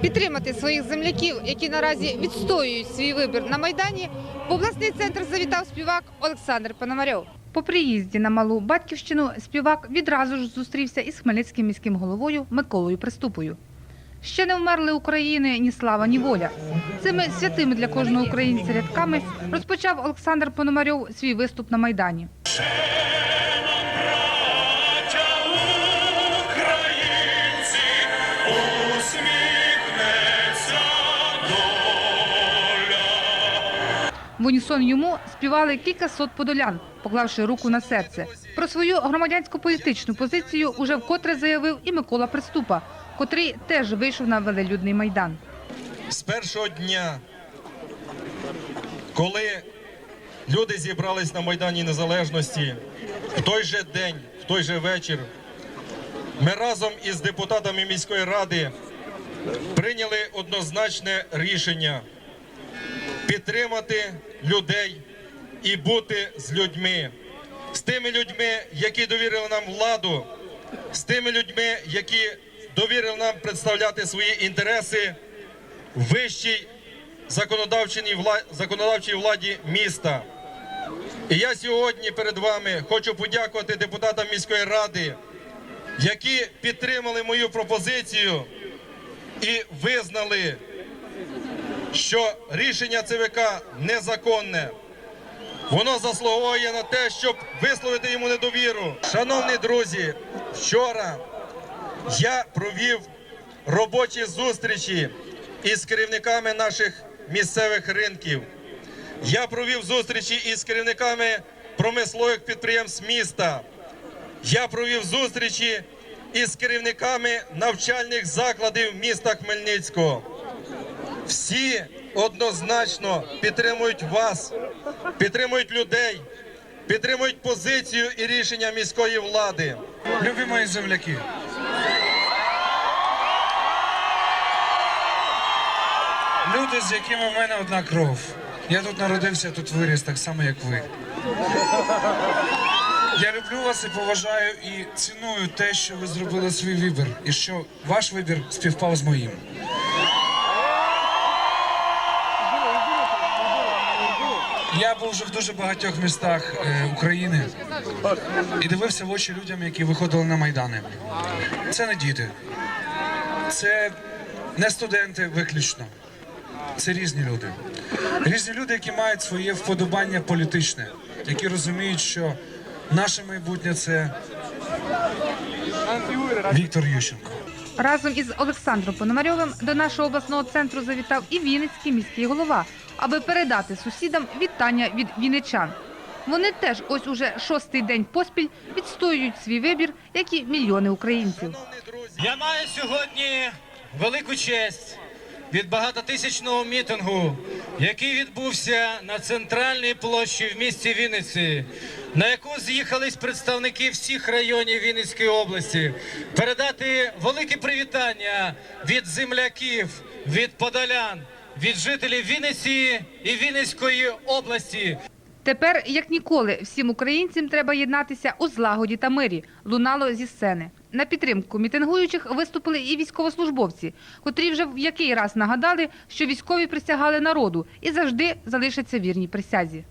підтримати своїх земляків, які наразі відстоюють свій вибір на майдані. В обласний центр завітав співак Олександр Пономарьов. По приїзді на малу батьківщину співак відразу ж зустрівся із хмельницьким міським головою Миколою Приступою. Ще не вмерли України ні слава, ні воля. Цими святими для кожного українця рядками розпочав Олександр Пономарьов свій виступ на майдані. В унісон йому співали кількасот подолян, поклавши руку на серце. Про свою громадянсько-політичну позицію уже вкотре заявив і Микола Приступа, котрий теж вийшов на велелюдний майдан. з першого дня, коли люди зібрались на Майдані Незалежності, в той же день, в той же вечір, ми разом із депутатами міської ради прийняли однозначне рішення підтримати людей і бути з людьми, з тими людьми, які довірили нам владу, з тими людьми, які довірили нам представляти свої інтереси в вищій законодавчій вла- законодавчій владі міста. І я сьогодні перед вами хочу подякувати депутатам міської ради, які підтримали мою пропозицію і визнали, що рішення ЦВК незаконне. Воно заслуговує на те, щоб висловити йому недовіру. Шановні друзі, вчора я провів робочі зустрічі із керівниками наших місцевих ринків. Я провів зустрічі із керівниками промислових підприємств міста. Я провів зустрічі із керівниками навчальних закладів міста Хмельницького. Всі однозначно підтримують вас, підтримують людей, підтримують позицію і рішення міської влади. Любі мої земляки. Люди, з якими в мене одна кров. Я тут народився, тут виріс, так само, як ви. Я люблю вас і поважаю і ціную те, що ви зробили свій вибір, і що ваш вибір співпав з моїм. Я був вже в дуже багатьох містах е, України і дивився в очі людям, які виходили на майдани. Це не діти, це не студенти виключно. Це різні люди. Різні люди, які мають своє вподобання політичне, які розуміють, що наше майбутнє це Віктор Ющенко. Разом із Олександром Пономарьовим до нашого обласного центру завітав і Вінницький міський голова, аби передати сусідам вітання від вінничан. Вони теж ось уже шостий день поспіль відстоюють свій вибір, як і мільйони українців. Я маю сьогодні велику честь від багатотисячного мітингу, який відбувся на центральній площі в місті Вінниці, на яку з'їхались представники всіх районів Вінницької області, передати велике привітання від земляків, від подолян, від жителів Вінниці і Вінницької області. Тепер, як ніколи, всім українцям треба єднатися у злагоді та мирі. Лунало зі сцени. На підтримку мітингуючих виступили і військовослужбовці, котрі вже в який раз нагадали, що військові присягали народу і завжди залишаться вірні присязі.